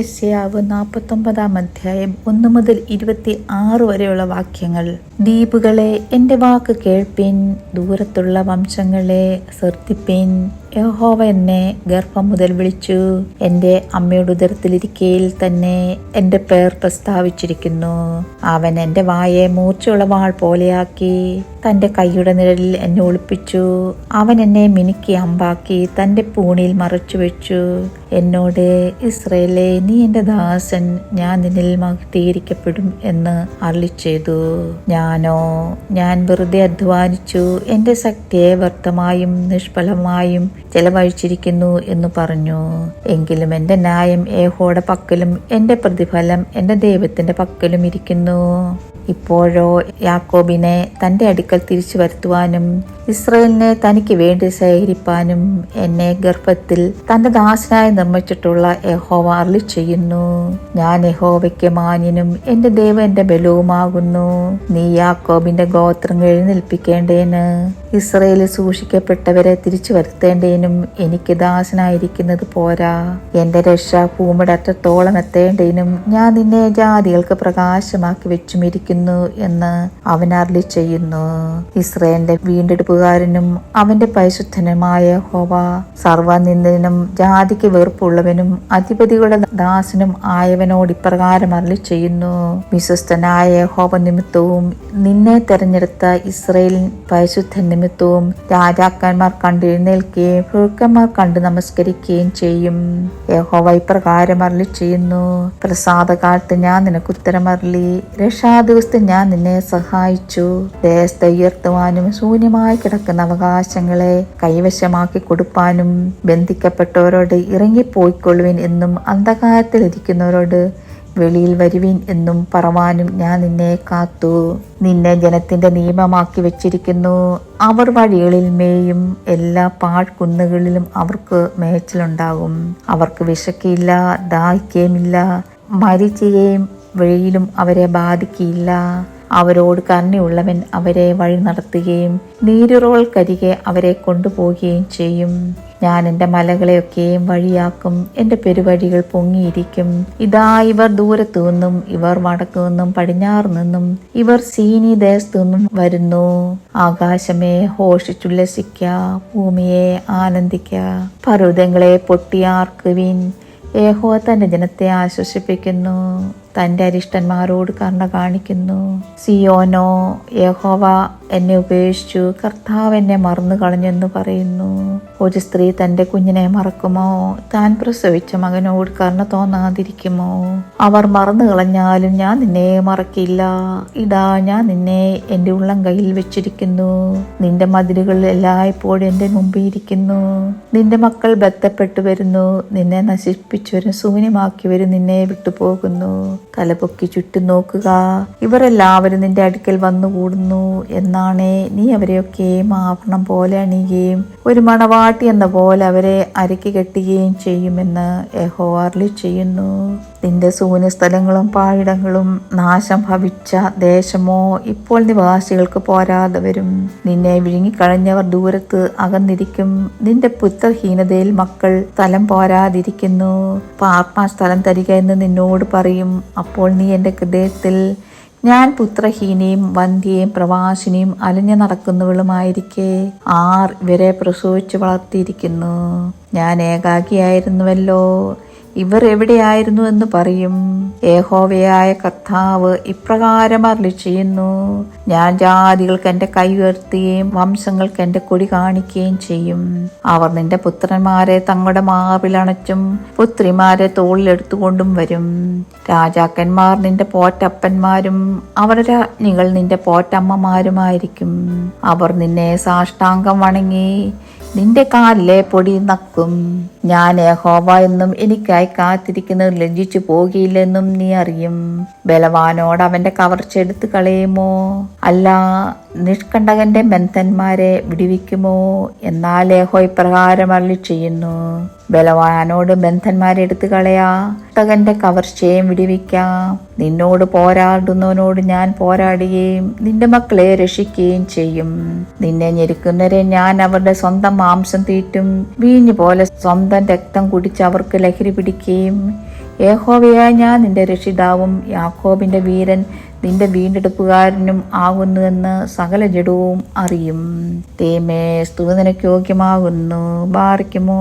യശയാവ് നാൽപ്പത്തൊമ്പതാം അധ്യായം ഒന്ന് മുതൽ ഇരുപത്തി ആറ് വരെയുള്ള വാക്യങ്ങൾ. ദ്വീപുകളെ എന്റെ വാക്ക് കേൾപ്പിൻ ദൂരത്തുള്ള വംശങ്ങളെ ശ്രദ്ധിപ്പിൻ. യഹോവ എന്നെ ഗർഭം മുതൽ വിളിച്ചു. എന്റെ അമ്മയുടെ ഉദരത്തിലിരിക്കയിൽ തന്നെ എന്റെ പേർ പ്രസ്താവിച്ചിരിക്കുന്നു. അവൻ എന്റെ വായെ മൂർച്ചയുള്ള വാൾ പോലെയാക്കി തന്റെ കൈയുടെ നിഴലിൽ എന്നെ ഒളിപ്പിച്ചു. അവൻ എന്നെ മിനുക്കി അമ്പാക്കി തന്റെ പൂണിയിൽ മറച്ചു വെച്ചു. എന്നോട് ഇസ്രയേലെ നീ എന്റെ ദാസൻ. ഞാൻ നിന്നിൽ മഹത്തീകരിക്കപ്പെടും എന്ന് അരളി ഞാനോ ഞാൻ വെറുതെ അധ്വാനിച്ചു. എന്റെ ശക്തിയെ വ്യർത്ഥമായും നിഷ്ഫലമായും ചെലവഴിച്ചിരിക്കുന്നു എന്ന് പറഞ്ഞു. എങ്കിലും എന്റെ ന്യായം ഏഹോടെ പക്കലും എന്റെ പ്രതിഫലം എന്റെ ദൈവത്തിന്റെ പക്കലും ഇരിക്കുന്നു. ഇപ്പോഴോ യാക്കോബിനെ തന്റെ അടുക്കൽ തിരിച്ചു വരുത്തുവാനും ഇസ്രയേലിനെ തനിക്ക് വേണ്ടി ശേഖരിപ്പാനും എന്നെ ഗർഭത്തിൽ തന്റെ ദാസനായി നിർമ്മിച്ചിട്ടുള്ള യഹോവ അരളി ചെയ്യുന്നു. ഞാൻ യഹോവയ്ക്ക് മാന്യനും എന്റെ ദൈവം എന്റെ ബലവുമാകുന്നു. നീ യാക്കോബിന്റെ ഗോത്രം എഴുന്നേൽപ്പിക്കേണ്ടേന് ഇസ്രയേലിൽ സൂക്ഷിക്കപ്പെട്ടവരെ തിരിച്ചു വരുത്തേണ്ടേനും എനിക്ക് ദാസനായിരിക്കുന്നത് പോരാ. എന്റെ രക്ഷ ഭൂമിയുടെ അറ്റത്തോളം എത്തേണ്ടേനും ഞാൻ നിന്നെ ജാതികൾക്ക് പ്രകാശമാക്കി വെച്ചുമിരിക്കുന്നു എന്ന് അരളി ചെയ്യുന്നു. ഇസ്രയേലിന്റെ വീണ്ടെടുപ്പുകാരനും അവന്റെ പരിശുദ്ധനുമായ ഹോവ സർവനിന്ദനും ജാതിക്ക് വെറുപ്പുള്ളവനും അധിപതികളുടെ ദാസനും ആയവനോട് ഇപ്രകാരം അരളി ചെയ്യുന്നു. വിശ്വസ്തനായ ഹോവ നിമിത്തവും നിന്നെ തെരഞ്ഞെടുത്ത ഇസ്രയേൽ പരിശുദ്ധ നിമിത്തവും രാജാക്കന്മാർ കണ്ട് എഴുന്നേൽക്കുകയും പുഴുക്കന്മാർ കണ്ട് നമസ്കരിക്കുകയും ചെയ്യും. യഹോവ ഇപ്രകാരം അരളി ചെയ്യുന്നു. പ്രസാദകാലത്ത് ഞാൻ നിനക്ക് ഉത്തരമരളി. രക്ഷാദിവസത്തിൽ ഞാൻ നിന്നെ സഹായിച്ചു. ദേശത്തെ ഉയർത്തുവാനും ശൂന്യമായി കിടക്കുന്ന അവകാശങ്ങളെ കൈവശമാക്കി കൊടുപ്പാനും ബന്ധിക്കപ്പെട്ടവരോട് ഇറങ്ങിപ്പോയിക്കൊള്ളുവിൻ എന്നും അന്ധകാരത്തിൽ ഇരിക്കുന്നവരോട് വെളിയിൽ വരുവിൻ എന്നും പറവാനും ഞാൻ നിന്നെ കാത്തു. നിന്നെ ജനത്തിന്റെ നിയമമാക്കി വെച്ചിരിക്കുന്നു. അവർ വഴികളിൽ മേയും. എല്ലാ പാഴ്കുന്നുകളിലും അവർക്ക് മേച്ചിലുണ്ടാകും. അവർക്ക് വിശക്കില്ല ദാഹിക്കുകയുമില്ല മരിച്ചുകയും വെയിലും അവരെ ബാധിക്കില്ല. അവരോട് കരുണയുള്ളവൻ അവരെ വഴി നടത്തുകയും നീരുറവൾക്കരികെ അവരെ കൊണ്ടുപോവുകയും ചെയ്യും. ഞാൻ എന്റെ മലകളെയൊക്കെയും വഴിയാക്കും എന്റെ പെരുവഴികൾ പൊങ്ങിയിരിക്കും. ഇതാ ഇവർ ദൂരത്തു നിന്നും ഇവർ വടക്കു നിന്നും പടിഞ്ഞാറ് നിന്നും ഇവർ സീനി ദേശത്തു നിന്നും വരുന്നു. ആകാശമേ ഹോഷിച്ചുല്ലസിക്ക ഭൂമിയെ ആനന്ദിക്ക. പർവതങ്ങളെ പൊട്ടിയാർക്കുവിൻ. ഏഹോ തന്റെ ജനത്തെ ആശ്വസിപ്പിക്കുന്നു. തന്റെ അരിഷ്ടന്മാരോട് കരുണ കാണിക്കുന്നു. സിയോനോ യഹോവ എന്നെ ഉപേക്ഷിച്ചു. കർത്താവ് എന്നെ മറന്നു കളഞ്ഞെന്ന് പറയുന്നു. ഒരു സ്ത്രീ തന്റെ കുഞ്ഞിനെ മറക്കുമോ? താൻ പ്രസവിച്ച മകനോട് കരുണ തോന്നാതിരിക്കുമോ? അവർ മറന്നു കളഞ്ഞാലും ഞാൻ നിന്നെ മറക്കില്ല. ഇടാ ഞാൻ നിന്നെ എന്റെ ഉള്ളം കയ്യിൽ വെച്ചിരിക്കുന്നു. നിന്റെ മതിലുകൾ എല്ലായ്പ്പോഴും എന്റെ മുമ്പിൽ ഇരിക്കുന്നു. നിന്റെ മക്കൾ ബന്ധപ്പെട്ടു വരുന്നു. നിന്നെ നശിപ്പിച്ചവരും ശൂന്യമാക്കിയവരും നിന്നെ വിട്ടുപോകുന്നു. തലപൊക്കി ചുറ്റും നോക്കുക. ഇവരെല്ലാവരും നിന്റെ അടുക്കൽ വന്നുകൂടുന്നു. എന്നാണേ നീ അവരെയൊക്കെ ആഭരണം പോലെ അണിയുകയും ഒരു മണവാട്ടി എന്ന പോലെ അവരെ അരക്കി കെട്ടുകയും ചെയ്യുമെന്ന് യഹോവാർലി ചെയ്യുന്നു. നിന്റെ ശൂന്യസ്ഥലങ്ങളും പാഴിടങ്ങളും നാശം ഭവിച്ച ദേശമോ ഇപ്പോൾ നിവാസികൾക്ക് പോരാതെ വരും. നിന്നെ വിഴുങ്ങിക്കളഞ്ഞവർ ദൂരത്ത് അകന്നിരിക്കും. നിന്റെ പുത്രഹീനതയിൽ മക്കൾ സ്ഥലം പോരാതിരിക്കുന്നു. പാർപ്പാൻ സ്ഥലം തരിക എന്ന് നിന്നോട് പറയും. അപ്പോൾ നീ എന്റെ ഹൃദയത്തിൽ ഞാൻ പുത്രഹീനയും വന്ധ്യയും പ്രവാസിനിയും അലഞ്ഞു നടക്കുന്നവളുമായിരിക്കെ. ആർ ഇവരെ പ്രസവിച്ചു വളർത്തിയിരിക്കുന്നു. ഞാൻ ഏകാഗിയായിരുന്നുവല്ലോ. ഇവർ എവിടെയായിരുന്നു എന്ന് പറയും. ഏഹോവയായ കർത്താവ് ഇപ്രകാരം അരളി ചെയ്യുന്നു. ഞാൻ ജാതികൾക്ക് എന്റെ കൈ ഉയർത്തുകയും വംശങ്ങൾക്ക് എന്റെ കൊടി കാണിക്കുകയും ചെയ്യും. അവർ നിന്റെ പുത്രന്മാരെ തങ്ങളുടെ മാവിലണച്ചും പുത്രിമാരെ തോളിലെടുത്തുകൊണ്ടും വരും. രാജാക്കന്മാർ നിന്റെ പോറ്റപ്പന്മാരും അവരുടെ രാജ്ഞികൾ നിന്റെ പോറ്റമ്മമാരുമായിരിക്കും. അവർ നിന്നെ സാഷ്ടാംഗം വണങ്ങി നിന്റെ കാലിലെ പൊടി നക്കും. ഞാൻ യഹോവ എന്നും എനിക്കായി കാത്തിരിക്കുന്നത് ലജ്ജിച്ചു പോകില്ലെന്നും നീ അറിയും. ബലവാനോട് അവന്റെ കവർച്ച എടുത്തു കളയുമോ? അല്ല നിഷ്കണ്ടകന്റെ ബന്ധന്മാരെ വിടുവിക്കുമോ എന്നാൽ യഹോ ഇപ്രകാരം അള്ളി ചെയ്യുന്നു. ബലവാനോട് ബന്ധന്മാരെ എടുത്തു കളയാ. തകന്റെ കവർച്ചയും വിടുവിക്കാം. നിന്നോട് പോരാടുന്നവനോട് ഞാൻ പോരാടുകയും നിന്റെ മക്കളെ രക്ഷിക്കുകയും ചെയ്യും. നിന്നെ ഞെരുക്കുന്നവരെ ഞാൻ അവരുടെ സ്വന്തം മാംസം തീറ്റും. വീഞ്ഞു പോലെ സ്വന്തം രക്തം കുടിച്ച് അവർക്ക് ലഹരി പിടിക്കുകയും യഹോവയായ ഞാൻ നിന്റെ രക്ഷിതാവും യാക്കോബിന്റെ വീരൻ നിന്റെ വീണ്ടെടുപ്പുകാരനും ആകുന്നുവെന്ന് സകല ജഡവും അറിയും. തേമേ സ്തുതി നിനക്ക് യോഗ്യമാകുന്നു. ബാറിക്കുമോ?